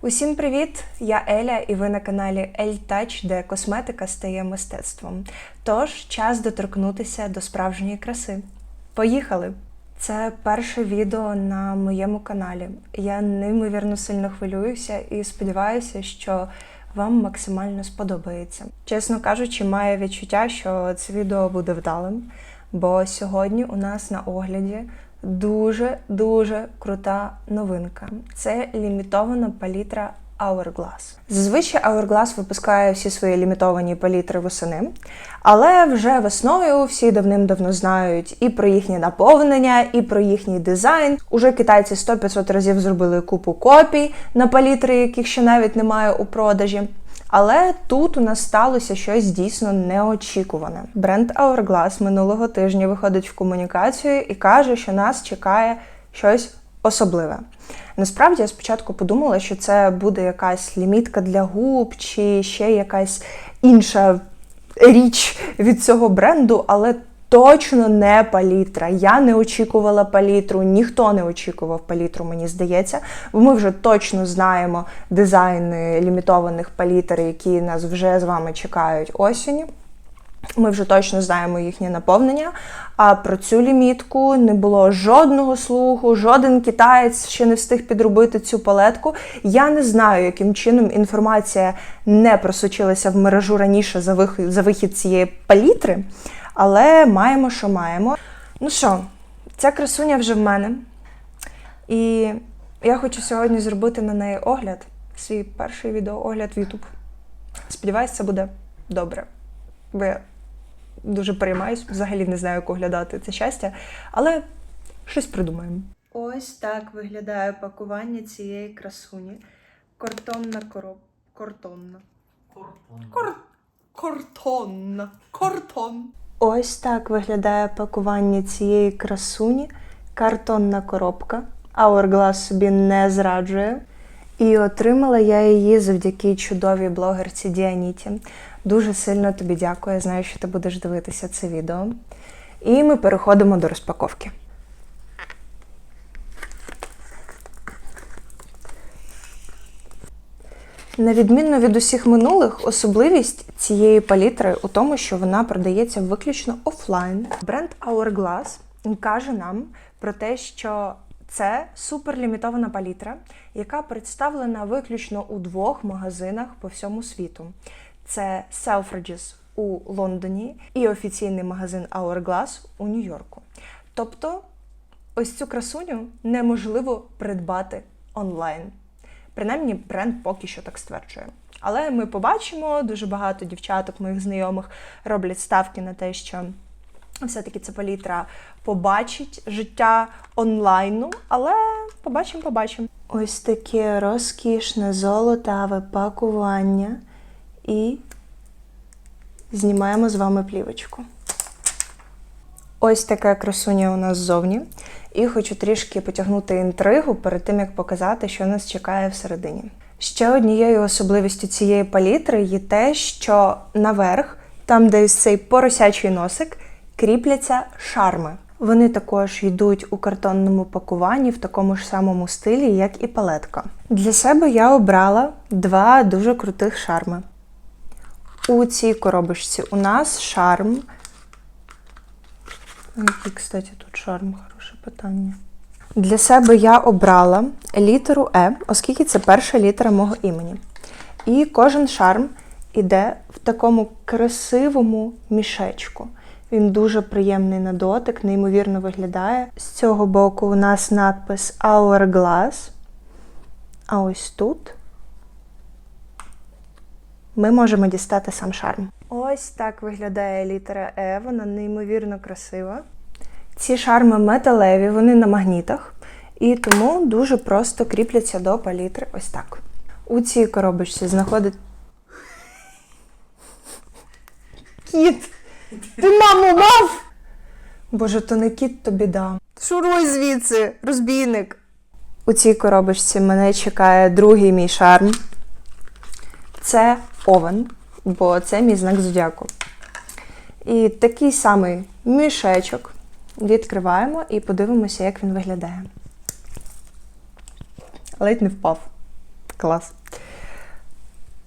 Усім привіт! Я Еля, і ви на каналі Touch, де косметика стає мистецтвом. Тож час доторкнутися до справжньої краси. Поїхали! Це перше відео на моєму каналі. Я неймовірно сильно хвилююся і сподіваюся, що вам максимально сподобається. Чесно кажучи, маю відчуття, що це відео буде вдалим, бо сьогодні у нас на огляді дуже дуже крута новинка. Це лімітована палітра Hourglass. Зазвичай Hourglass випускає всі свої лімітовані палітри восени, але вже весною всі давним-давно знають і про їхнє наповнення, і про їхній дизайн. Уже китайці 100-500 разів зробили купу копій на палітри, яких ще навіть немає у продажі. Але тут у нас сталося щось дійсно неочікуване. Бренд Hourglass минулого тижня виходить в комунікацію і каже, що нас чекає щось особливе. Насправді я спочатку подумала, що це буде якась лімітка для губ чи ще якась інша річ від цього бренду, але точно не палітра. Я не очікувала палітру, ніхто не очікував палітру, мені здається, бо ми вже точно знаємо дизайни лімітованих палітр, які нас вже з вами чекають осінні. Ми вже точно знаємо їхнє наповнення. А про цю лімітку не було жодного слуху, жоден китаєць ще не встиг підробити цю палетку. Я не знаю, яким чином інформація не просочилася в мережу раніше за вихід цієї палітри, але маємо, що маємо. Ну що, ця красуня вже в мене. І я хочу сьогодні зробити на неї огляд, свій перший відеоогляд в YouTube. Сподіваюсь, це буде добре. Бо я дуже переймаюсь, взагалі не знаю, як оглядати це щастя, але щось придумаємо. Ось так виглядає пакування цієї красуні. Картонна короб. Картонна. Кор... Картонна. Картон. Ось так виглядає пакування цієї красуні. Картонна коробка. Hourglass собі не зраджує. І отримала я її завдяки чудовій блогерці Діаніті. Дуже сильно тобі дякую. Я знаю, що ти будеш дивитися це відео. І ми переходимо до розпаковки. На відмінно від усіх минулих, особливість цієї палітри у тому, що вона продається виключно офлайн. Бренд Hourglass каже нам про те, що це суперлімітована палітра, яка представлена виключно у двох магазинах по всьому світу. Це Selfridges у Лондоні і офіційний магазин Hourglass у Нью-Йорку. Тобто, ось цю красуню неможливо придбати онлайн. Принаймні, бренд поки що так стверджує. Але ми побачимо, дуже багато дівчаток, моїх знайомих роблять ставки на те, що все-таки ця палітра побачить життя онлайну, але побачимо, побачимо. Ось таке розкішне золотаве пакування. І знімаємо з вами плівочку. Ось така красуня у нас ззовні. І хочу трішки потягнути інтригу перед тим, як показати, що нас чекає всередині. Ще однією особливістю цієї палітри є те, що наверх, там, де ось цей поросячий носик, кріпляться шарми. Вони також йдуть у картонному пакуванні в такому ж самому стилі, як і палетка. Для себе я обрала два дуже крутих шарми. У цій коробочці у нас шарм. Який, кстати, тут шарм? Питання. Для себе я обрала літеру Е, оскільки це перша літера мого імені. І кожен шарм іде в такому красивому мішечку. Він дуже приємний на дотик, неймовірно виглядає. З цього боку у нас надпис Hourglass. А ось тут ми можемо дістати сам шарм. Ось так виглядає літера Е, вона неймовірно красива. Ці шарми металеві, вони на магнітах, і тому дуже просто кріпляться до палітри ось так. У цій коробочці знаходить. Кіт! Ти маму мав! Боже, то не кіт, то біда. Шуруй звідси, розбійник. У цій коробочці мене чекає другий мій шарм. Це овен, бо це мій знак зодіаку. І такий самий мішечок відкриваємо і подивимося, як він виглядає. Ледь не впав. Клас.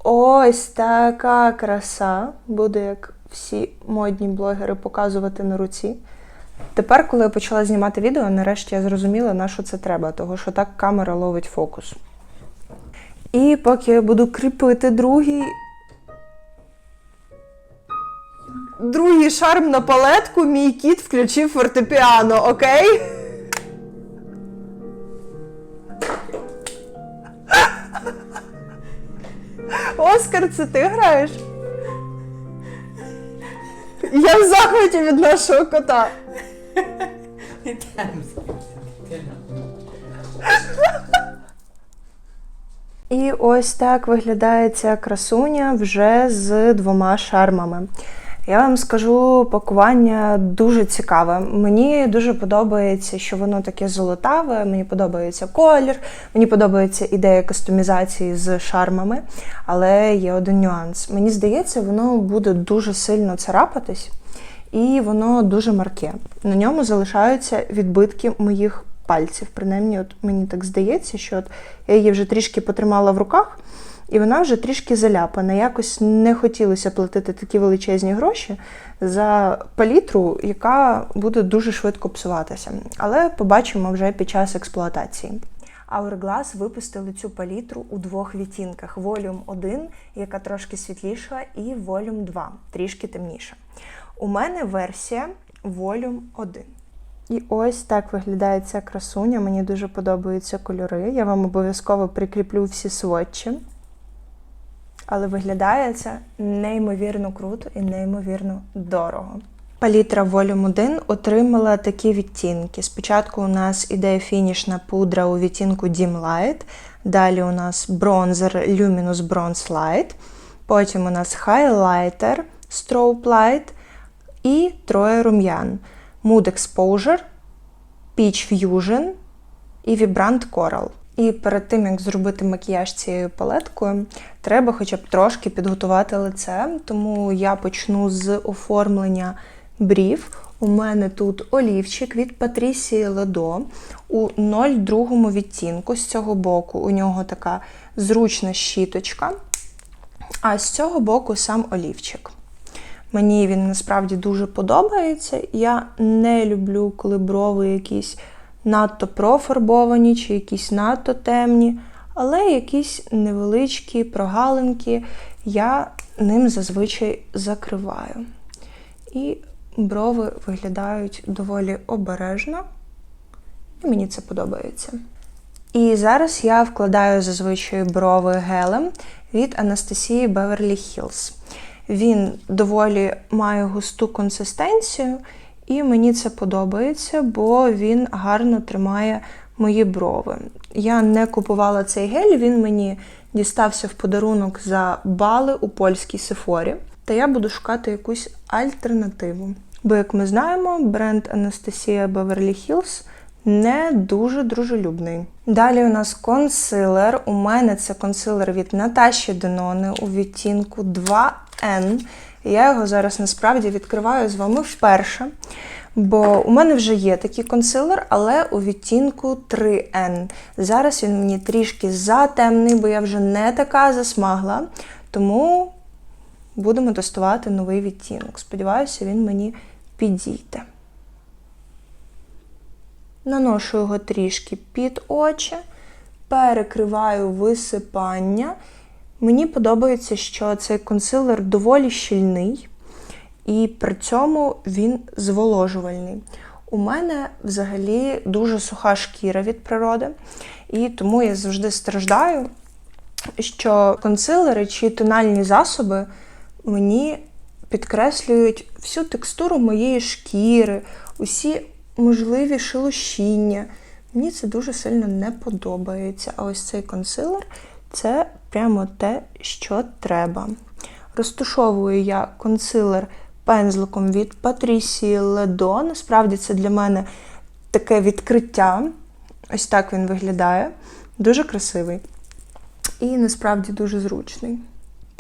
Ось така краса. Буду, як всі модні блогери, показувати на руці. Тепер, коли я почала знімати відео, нарешті я зрозуміла, на що це треба, тому що так камера ловить фокус. І поки я буду кріпити другий. Другий шарм на палетку, мій кіт включив фортепіано, окей? Оскар, це ти граєш? Я в захваті від нашого кота. І ось так виглядає ця красуня вже з двома шармами. Я вам скажу, пакування дуже цікаве. Мені дуже подобається, що воно таке золотаве, мені подобається колір, мені подобається ідея кастомізації з шармами, але є один нюанс. Мені здається, воно буде дуже сильно царапатись, і воно дуже марке. На ньому залишаються відбитки моїх пальців. Принаймні, от мені так здається, що от я її вже трішки потримала в руках. І вона вже трішки заляпана. Якось не хотілося платити такі величезні гроші за палітру, яка буде дуже швидко псуватися. Але побачимо вже під час експлуатації. Hourglass випустили цю палітру у двох відтінках: Volume 1, яка трошки світліша, і Volume 2, трішки темніша. У мене версія Volume 1. І ось так виглядає ця красуня. Мені дуже подобаються кольори. Я вам обов'язково прикріплю всі сводчі. Але виглядає це неймовірно круто і неймовірно дорого. Палітра Volume 1 отримала такі відтінки. Спочатку у нас іде фінішна пудра у відтінку Dim Light, далі у нас бронзер Luminous Bronze Light, потім у нас хайлайтер Strobe Light і троє рум'ян Mood Exposure, Peach Fusion і Vibrant Coral. І перед тим, як зробити макіяж цією палеткою, треба хоча б трошки підготувати лице. Тому я почну з оформлення брів. У мене тут олівчик від Патрісії Ледо у 02 відтінку. З цього боку у нього така зручна щіточка, а з цього боку сам олівчик. Мені він насправді дуже подобається. Я не люблю, коли брови якісь надто профарбовані чи якісь надто темні, але якісь невеличкі прогалинки я ним зазвичай закриваю. І брови виглядають доволі обережно, і мені це подобається. І зараз я вкладаю зазвичай брови гелем від Анастасії Beverly Hills. Він доволі має густу консистенцію. І мені це подобається, бо він гарно тримає мої брови. Я не купувала цей гель, він мені дістався в подарунок за бали у польській сефорі. Та я буду шукати якусь альтернативу. Бо, як ми знаємо, бренд Анастасія Beverly Hills не дуже дружелюбний. Далі у нас консилер. У мене це консилер від Наташі Денони у відтінку 2N. Я його зараз насправді відкриваю з вами вперше. Бо у мене вже є такий консилер, але у відтінку 3N. Зараз він мені трішки затемний, бо я вже не така засмагла. Тому будемо тестувати новий відтінок. Сподіваюся, він мені підійде. Наношу його трішки під очі, перекриваю висипання. Мені подобається, що цей консилер доволі щільний, і при цьому він зволожувальний. У мене взагалі дуже суха шкіра від природи, і тому я завжди страждаю, що консилери чи тональні засоби мені підкреслюють всю текстуру моєї шкіри, усі можливі шелушіння. Мені це дуже сильно не подобається. А ось цей консилер це прямо те, що треба. Розтушовую я консилер пензликом від Патрісі Ледо. Насправді це для мене таке відкриття. Ось так він виглядає. Дуже красивий. І насправді дуже зручний.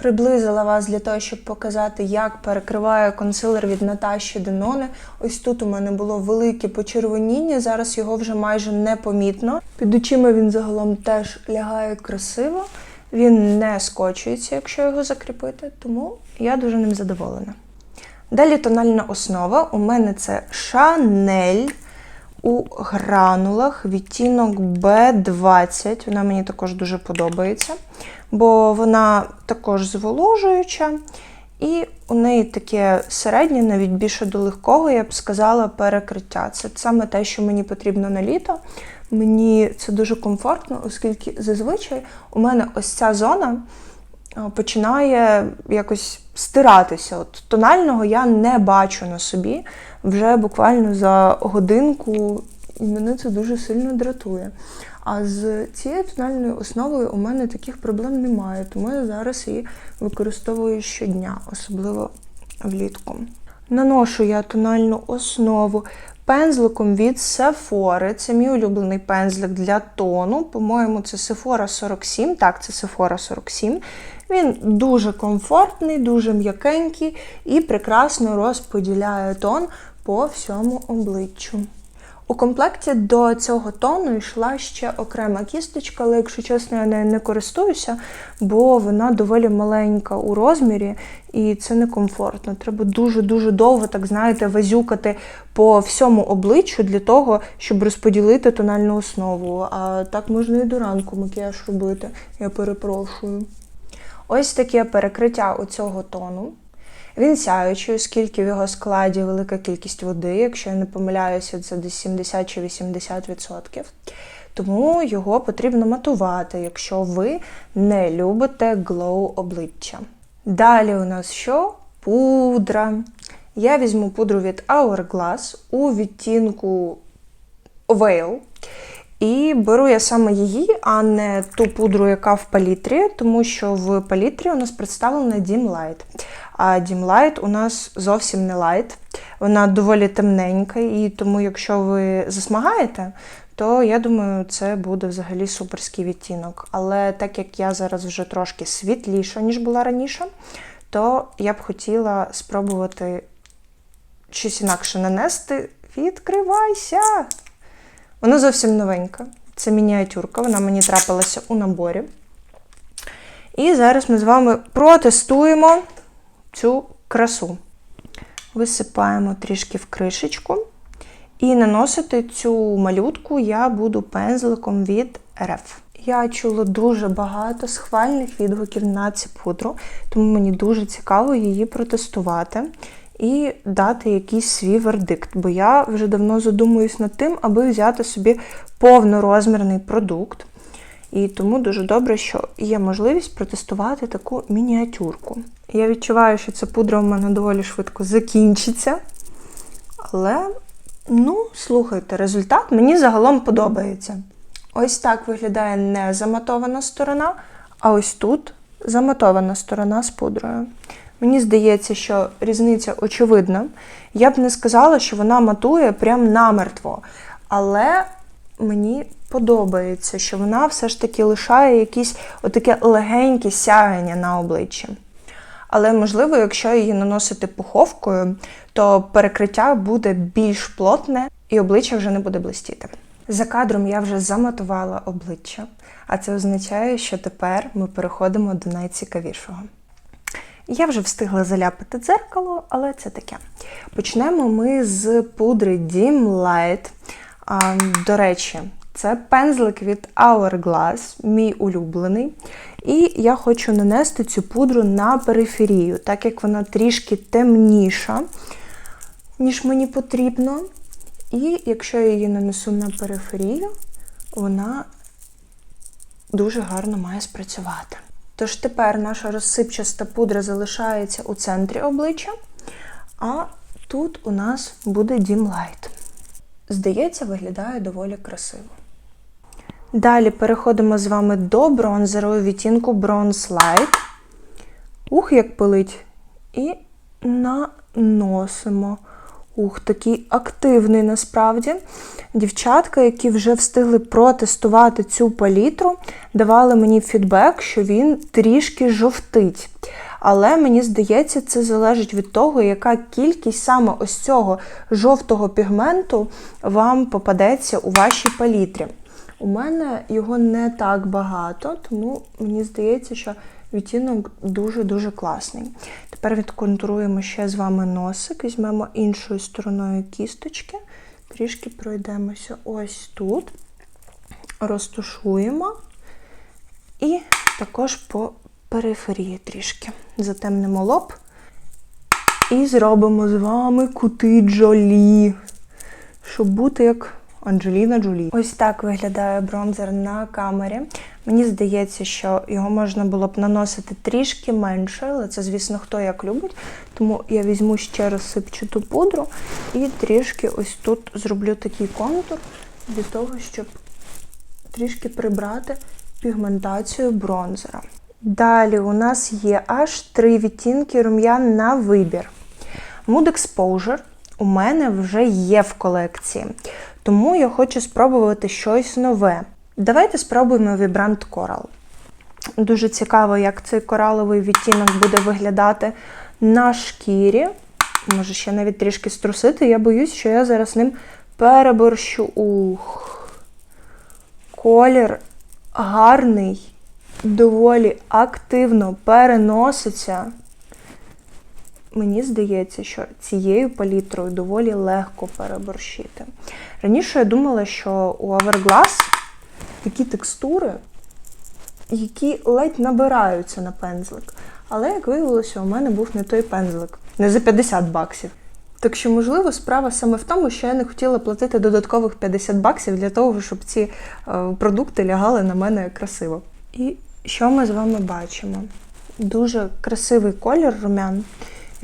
Приблизила вас для того, щоб показати, як перекриває консилер від Наташі Денони. Ось тут у мене було велике почервоніння, зараз його вже майже не помітно. Під очима він загалом теж лягає красиво. Він не скочується, якщо його закріпити, тому я дуже ним задоволена. Далі тональна основа. У мене це Шанель у гранулах відтінок B20. Вона мені також дуже подобається, бо вона також зволожуюча. І у неї таке середнє, навіть більше до легкого, я б сказала, перекриття. Це саме те, що мені потрібно на літо. Мені це дуже комфортно, оскільки зазвичай у мене ось ця зона починає якось стиратися. От Тонального я не бачу на собі вже буквально за годинку, і мене це дуже сильно дратує. А з цією тональною основою у мене таких проблем немає, тому я зараз її використовую щодня, особливо влітку. Наношу я тональну основу пензликом від Sephora. Це мій улюблений пензлик для тону. По-моєму, це Sephora 47. Так, це Sephora 47. Він дуже комфортний, дуже м'якенький і прекрасно розподіляє тон по всьому обличчю. У комплекті до цього тону йшла ще окрема кісточка, але, якщо чесно, я нею не користуюся, бо вона доволі маленька у розмірі і це некомфортно. Треба дуже-дуже довго, так знаєте, вазюкати по всьому обличчю для того, щоб розподілити тональну основу. А так можна і до ранку макіяж робити. Я перепрошую. Ось таке перекриття у цього тону. Він сяючий, оскільки в його складі велика кількість води, якщо я не помиляюся, це десь 70 чи 80%. Тому його потрібно матувати, якщо ви не любите глоу обличчя. Далі у нас що? Пудра. Я візьму пудру від Hourglass у відтінку Veil. І беру я саме її, а не ту пудру, яка в палітрі, тому що в палітрі у нас представлена Dim Light. А Dim Light у нас зовсім не лайт. Вона доволі темненька, і тому, якщо ви засмагаєте, то я думаю, це буде взагалі суперський відтінок. Але так як я зараз вже трошки світліша, ніж була раніше, то я б хотіла спробувати щось інакше нанести. Відкривайся! Вона зовсім новенька. Це мініатюрка, вона мені трапилася у наборі. І зараз ми з вами протестуємо цю красу. Висипаємо трішки в кришечку. І наносити цю малютку я буду пензликом від РФ. Я чула дуже багато схвальних відгуків на цю пудру, тому мені дуже цікаво її протестувати і дати якийсь свій вердикт, бо я вже давно задумуюсь над тим, аби взяти собі повнорозмірний продукт. І тому дуже добре, що є можливість протестувати таку мініатюрку. Я відчуваю, що ця пудра у мене доволі швидко закінчиться. Але, ну, слухайте, результат мені загалом подобається. Ось так виглядає не заматована сторона, а ось тут заматована сторона з пудрою. Мені здається, що різниця очевидна. Я б не сказала, що вона матує прям намертво. Але мені подобається, що вона все ж таки лишає якісь отаке легеньке сяяння на обличчі. Але, можливо, якщо її наносити пуховкою, то перекриття буде більш плотне і обличчя вже не буде блистіти. За кадром я вже заматувала обличчя, а це означає, що тепер ми переходимо до найцікавішого. Я вже встигла заляпати дзеркало, але це таке. Почнемо ми з пудри Dim Light. А, До речі, це пензлик від Hourglass, мій улюблений. І я хочу нанести цю пудру на периферію, так як вона трішки темніша, ніж мені потрібно. І якщо я її нанесу на периферію, вона дуже гарно має спрацювати. Тож тепер наша розсипчаста пудра залишається у центрі обличчя, а тут у нас буде Light. Здається, виглядає доволі красиво. Далі переходимо з вами до бронзеру відтінку Bronze Light. Ух, як пилить. І наносимо. Ух, такий активний насправді. Дівчатка, які вже встигли протестувати цю палітру, давали мені фідбек, що він трішки жовтить. Але мені здається, це залежить від того, яка кількість саме ось цього жовтого пігменту вам попадеться у вашій палітрі. У мене його не так багато, тому мені здається, що відтінок дуже-дуже класний. Тепер відконтуруємо ще з вами носик, візьмемо іншою стороною кісточки, трішки пройдемося ось тут, розтушуємо і також по периферії трішки затемнимо лоб. І зробимо з вами кути Джолі, щоб бути як Анджеліна Джолі. Ось так виглядає бронзер на камері. Мені здається, що його можна було б наносити трішки менше, але це, звісно, хто як любить. Тому я візьму ще розсипчату пудру і трішки ось тут зроблю такий контур для того, щоб трішки прибрати пігментацію бронзера. Далі у нас є аж три відтінки рум'ян на вибір. Mood Exposure у мене вже є в колекції, тому я хочу спробувати щось нове. Давайте спробуємо Vibrant Coral. Дуже цікаво, як цей кораловий відтінок буде виглядати на шкірі. Може ще навіть трішки струсити. Я боюсь, що я зараз ним переборщу. Ух. Колір гарний, доволі активно переноситься. Мені здається, що цією палітрою доволі легко переборщити. Раніше я думала, що у Hourglass такі текстури, які ледь набираються на пензлик. Але, як виявилося, у мене був не той пензлик, не за 50 баксів. Так що, можливо, справа саме в тому, що я не хотіла платити додаткових 50 баксів для того, щоб ці е, продукти лягали на мене красиво. І що ми з вами бачимо? Дуже красивий колір румян.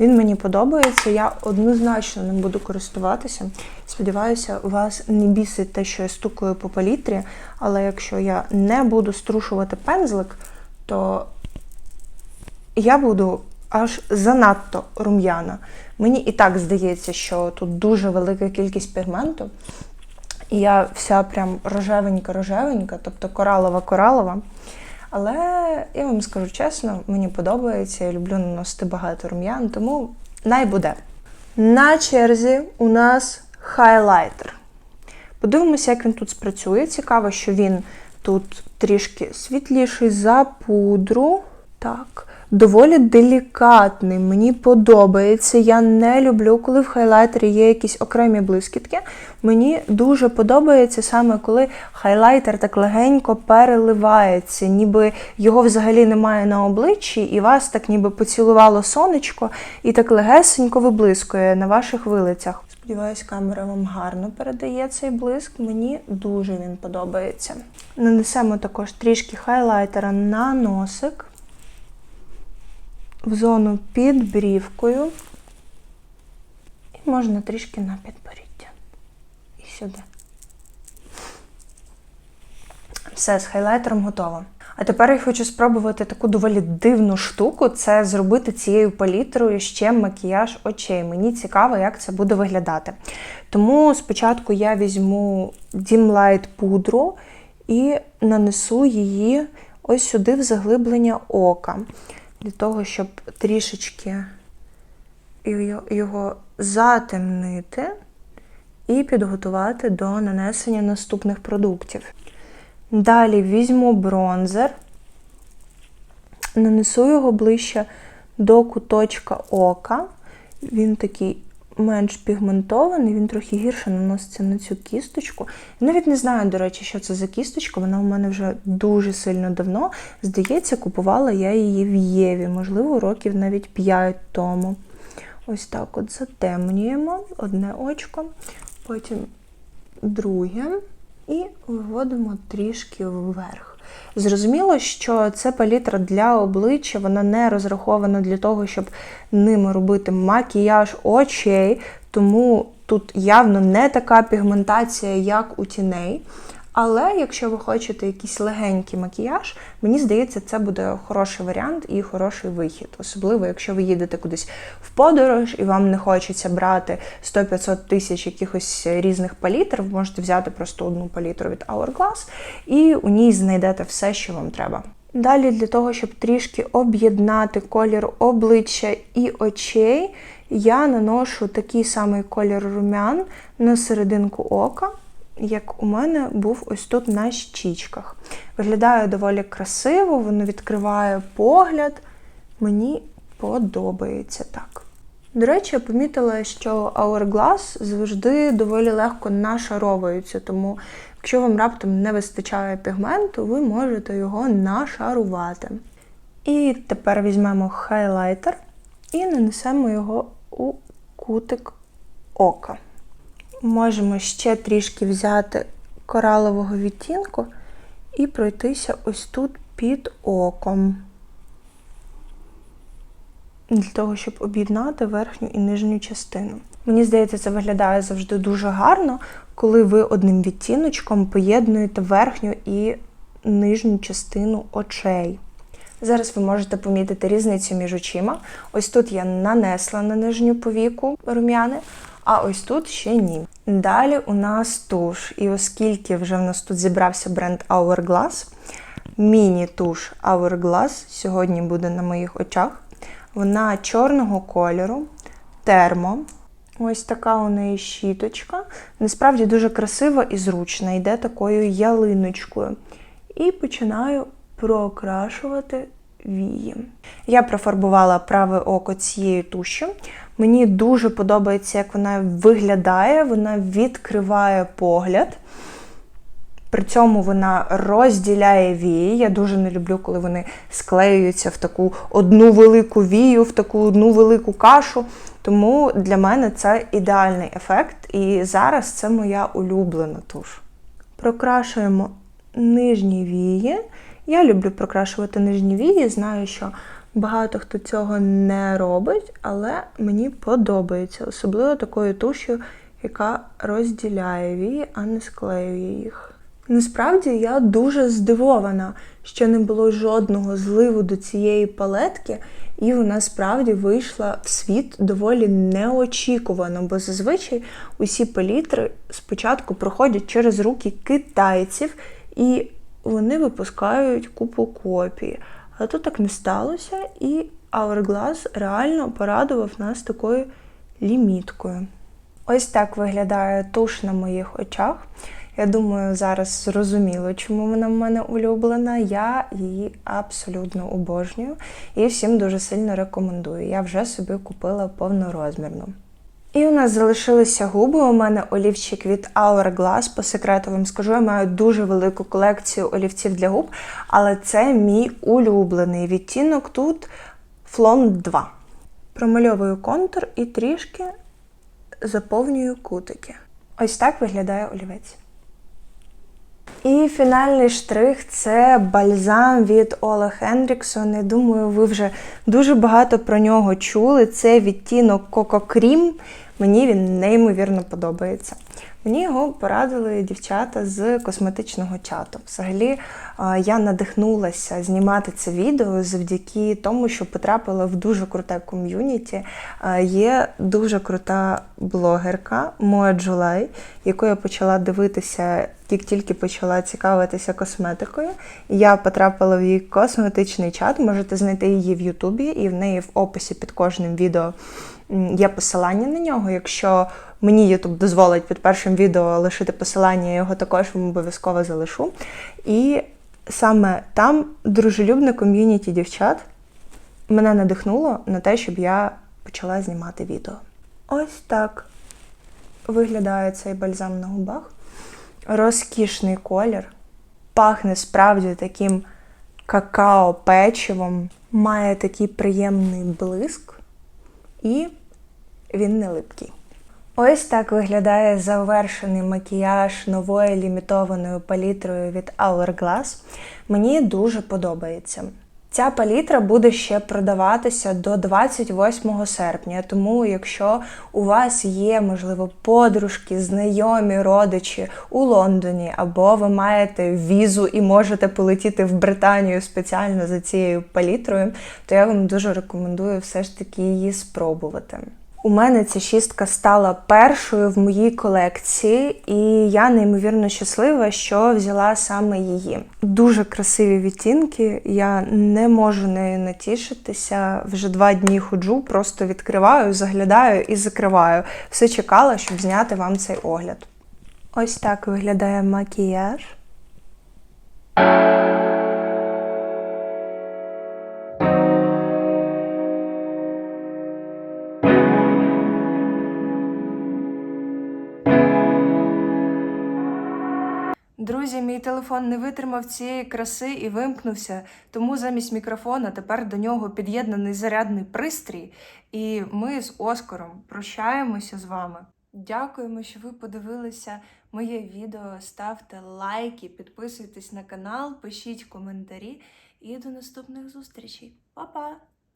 Він мені подобається, я однозначно ним буду користуватися. Сподіваюся, вас не бісить те, що я стукаю по палітрі, але якщо я не буду струшувати пензлик, то я буду аж занадто рум'яна. Мені і так здається, що тут дуже велика кількість пігменту. І я вся прям рожевенька-рожевенька, тобто коралова-коралова. Але я вам скажу чесно, мені подобається, я люблю наносити багато рум'ян, тому най буде. На черзі у нас хайлайтер. Подивимося, як він тут спрацює. Цікаво, що він тут трішки світліший за пудру. Так. Доволі делікатний, мені подобається. Я не люблю, коли в хайлайтері є якісь окремі блискітки. Мені дуже подобається саме коли хайлайтер так легенько переливається, ніби його взагалі немає на обличчі, і вас так ніби поцілувало сонечко і так легесенько виблискує на ваших вилицях. Сподіваюсь, камера вам гарно передає цей блиск. Мені дуже він подобається. Нанесемо також трішки хайлайтера на носик в зону під брівкою. І можна трішки на підборіддя. І сюди. Все, з хайлайтером готово. А тепер я хочу спробувати таку доволі дивну штуку це зробити цією палітрою ще макіяж очей. Мені цікаво, як це буде виглядати. Тому спочатку я візьму Dim Light пудру і нанесу її ось сюди в заглиблення ока для того, щоб трішечки його затемнити і підготувати до нанесення наступних продуктів. Далі візьму бронзер, нанесу його ближче до куточка ока. Він такий менш пігментований, він трохи гірше наноситься на цю кісточку. Навіть не знаю, до речі, що це за кісточка. Вона у мене вже дуже сильно давно. Здається, купувала я її в Єві, можливо, років навіть 5 тому. Ось так от затемнюємо одне очко, потім друге і виводимо трішки вверх. Зрозуміло, що це палітра для обличчя, вона не розрахована для того, щоб ними робити макіяж очей, тому тут явно не така пігментація, як у тіней. Але якщо ви хочете якийсь легенький макіяж, мені здається, це буде хороший варіант і хороший вихід. Особливо, якщо ви їдете кудись в подорож і вам не хочеться брати 100-500 тисяч якихось різних палітр, ви можете взяти просто одну палітру від Hourglass і у ній знайдете все, що вам треба. Далі, для того, щоб трішки об'єднати колір обличчя і очей, я наношу такий самий колір румян на серединку ока, як у мене був ось тут на щічках. Виглядає доволі красиво, воно відкриває погляд. Мені подобається так. До речі, я помітила, що Hourglass завжди доволі легко нашаровується, тому якщо вам раптом не вистачає пігменту, ви можете його нашарувати. І тепер візьмемо хайлайтер і нанесемо його у кутик ока. Можемо ще трішки взяти коралового відтінку і пройтися ось тут під оком для того, щоб об'єднати верхню і нижню частину. Мені здається, це виглядає завжди дуже гарно, коли ви одним відтіночком поєднуєте верхню і нижню частину очей. Зараз ви можете помітити різницю між очима. Ось тут я нанесла на нижню повіку рум'яни, а ось тут ще ні. Далі у нас туш. І оскільки вже в нас тут зібрався бренд Hourglass, міні-туш Hourglass сьогодні буде на моїх очах. Вона чорного кольору, термо. Ось така у неї щіточка. Насправді дуже красива і зручна, йде такою ялиночкою. І починаю прокрашувати вії. Я профарбувала праве око цією тушю. Мені дуже подобається, як вона виглядає, вона відкриває погляд. При цьому вона розділяє вії. Я дуже не люблю, коли вони склеюються в таку одну велику вію, в таку одну велику кашу. Тому для мене це ідеальний ефект, і зараз це моя улюблена туш. Прокрашуємо нижні вії. Я люблю прокрашувати нижні вії, знаю, що багато хто цього не робить, але мені подобається, особливо такою тушю, яка розділяє вії, а не склеює їх. Насправді я дуже здивована, що не було жодного зливу до цієї палетки, і вона справді вийшла в світ доволі неочікувано, бо зазвичай усі палітри спочатку проходять через руки китайців, і вони випускають купу копій. Але тут так не сталося, і Hourglass реально порадував нас такою ліміткою. Ось так виглядає туш на моїх очах. Я думаю, зараз зрозуміло, чому вона в мене улюблена. Я її абсолютно обожнюю і всім дуже сильно рекомендую. Я вже собі купила повнорозмірну. І у нас залишилися губи. У мене олівчик від Hourglass. По секрету вам скажу, я маю дуже велику колекцію олівців для губ, але це мій улюблений відтінок тут Flon 2. Промальовую контур і трішки заповнюю кутики. Ось так виглядає олівець. І фінальний штрих це бальзам від Ола Хендріксон. Я думаю, ви вже дуже багато про нього чули. Це відтінок Коко Крім. Мені він неймовірно подобається. Мені його порадили дівчата з косметичного чату. Взагалі, я надихнулася знімати це відео завдяки тому, що потрапила в дуже круте ком'юніті. Є дуже крута блогерка Моя Джулай, яку я почала дивитися, як тільки почала цікавитися косметикою. Я потрапила в її косметичний чат. Можете знайти її в Ютубі, і в неї в описі під кожним відео є посилання на нього. Якщо мені YouTube дозволить під першим відео лишити посилання, я його також вам обов'язково залишу. І саме там дружелюбне ком'юніті дівчат мене надихнуло на те, щоб я почала знімати відео. Ось так виглядає цей бальзам на губах. Розкішний колір. Пахне справді таким какао-печивом, має такий приємний блиск, і він не липкий. Ось так виглядає завершений макіяж новою лімітованою палітрою від Hourglass. Мені дуже подобається. Ця палітра буде ще продаватися до 28 серпня, тому якщо у вас є, можливо, подружки, знайомі, родичі у Лондоні, або ви маєте візу і можете полетіти в Британію спеціально за цією палітрою, то я вам дуже рекомендую все ж таки її спробувати. У мене ця шістка стала першою в моїй колекції, і я неймовірно щаслива, що взяла саме її. Дуже красиві відтінки. Я не можу нею натішитися. Вже два дні ходжу, просто відкриваю, заглядаю і закриваю. Все чекала, щоб зняти вам цей огляд. Ось так виглядає макіяж. Мій телефон не витримав цієї краси і вимкнувся, тому замість мікрофона тепер до нього під'єднаний зарядний пристрій. І ми з Оскаром прощаємося з вами. Дякуємо, що ви подивилися моє відео. Ставте лайки, підписуйтесь на канал, пишіть коментарі і до наступних зустрічей. Па-па!